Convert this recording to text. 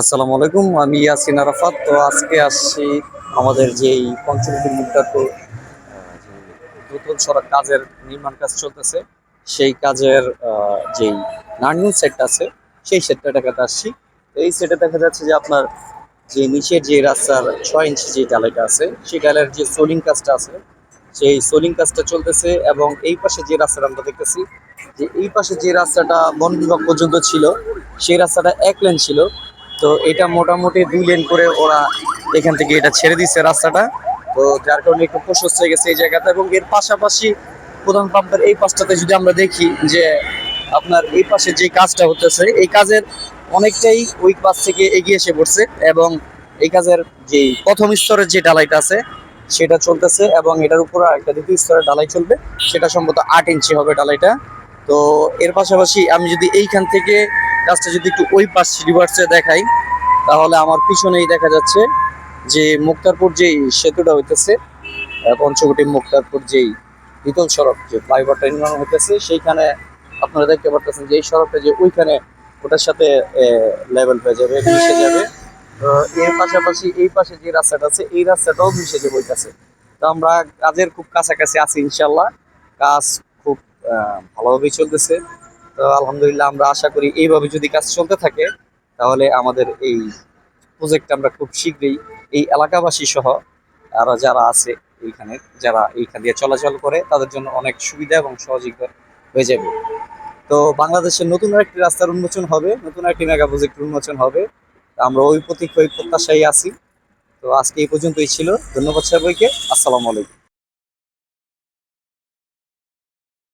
আসসালামু আলাইকুম, আমি ইয়াসিন আরাফাত। তো আজকে আসছি আমাদের যেই পঞ্চমী মুক্তাপুর নতুন সড়ক কাজের নির্মাণ কাজ চলতেছে, সেই কাজের যেই নার্নিং সেট আছে, সেই সেটটা দেখাতে আসছি। এই সেটে দেখা যাচ্ছে যে আপনার যে নিচের যে রাস্তার ছয় ইঞ্চি যে ডালাইটা আছে, সেই ডালের যে সোলিং কাজটা আছে, সেই সোলিং কাজটা চলতেছে এবং এই পাশে যে রাস্তাটা আমরা দেখতেছি, যে এই পাশে যে রাস্তাটা বন বিভাগ পর্যন্ত ছিল, সেই রাস্তাটা এক লেন ছিল। তো এটা মোটামুটি দুই লেন করে ওরা এখান থেকে এটা ছেড়ে দিচ্ছে রাস্তাটা। তো যার কারণে একটু প্রশস্ত হয়ে গেছে এই জায়গাটা এবং এর পাশাপাশি প্রধান পাম্পের এই পাশটাতে যদি আমরা দেখি যে আপনার এই পাশে যে কাজটা হতেছে, এই কাজের অনেকটাই ওই পাশ থেকে এগিয়ে এসে পড়ছে এবং এই কাজের যে প্রথম স্তরের যে ডালাইটা আছে, সেটা চলতেছে এবং এটার উপর একটা দ্বিতীয় স্তরের ডালাই চলবে। সেটা সম্ভবত আট ইঞ্চি হবে ডালাইটা তো এর পাশাপাশি আমি যদি এইখান থেকে কাজটা যদি একটু ওই পাশ রিভার্সে দেখাই তাহলে আমার পিছনেই দেখা যাচ্ছে যে মুক্তারপুর যেই সেতুটা হইতেছে আহ, পঞ্চবটি মুক্তারপুর যেই দ্বিতল সড়ক যে ফ্লাইওভারটা নির্মাণ হইতেছে সেইখানে আপনারা দেখতে পারতেছেন যে এই সড়কটা যে ওইখানে ওটার সাথে লেভেল হয়ে যাবে মিশে যাবে। এর পাশাপাশি এই পাশে যে রাস্তাটা আছে এই রাস্তাটাও মিশে যাবে ওইটাছে তো আমরা কাজের খুব কাছাকাছি আছি ইনশাল্লাহ কাজ খুব ভালোভাবেই চলতেছে। তো আলহামদুলিল্লাহ আমরা আশা করি এইভাবে যদি কাজ চলতে থাকে তাহলে আমাদের এই প্রজেক্ট আমরা খুব শীঘ্রই এই এলাকাবাসী সহ আরও যারা আছে এইখানে, যারা এইখান দিয়ে চলাচল করে, তাদের জন্য অনেক সুবিধা এবং সহযোগী হয়ে যাবে। তো বাংলাদেশের নতুন একটি রাস্তার উন্মোচন হবে, নতুন একটি মেগা প্রজেক্ট উন্মোচন হবে। আমরা ওই প্রতীক্ষা ওই প্রত্যাশাই আছি। তো আজকে এই পর্যন্তই ছিল। ধন্যবাদ সবাইকে। আসসালামু আলাইকুম।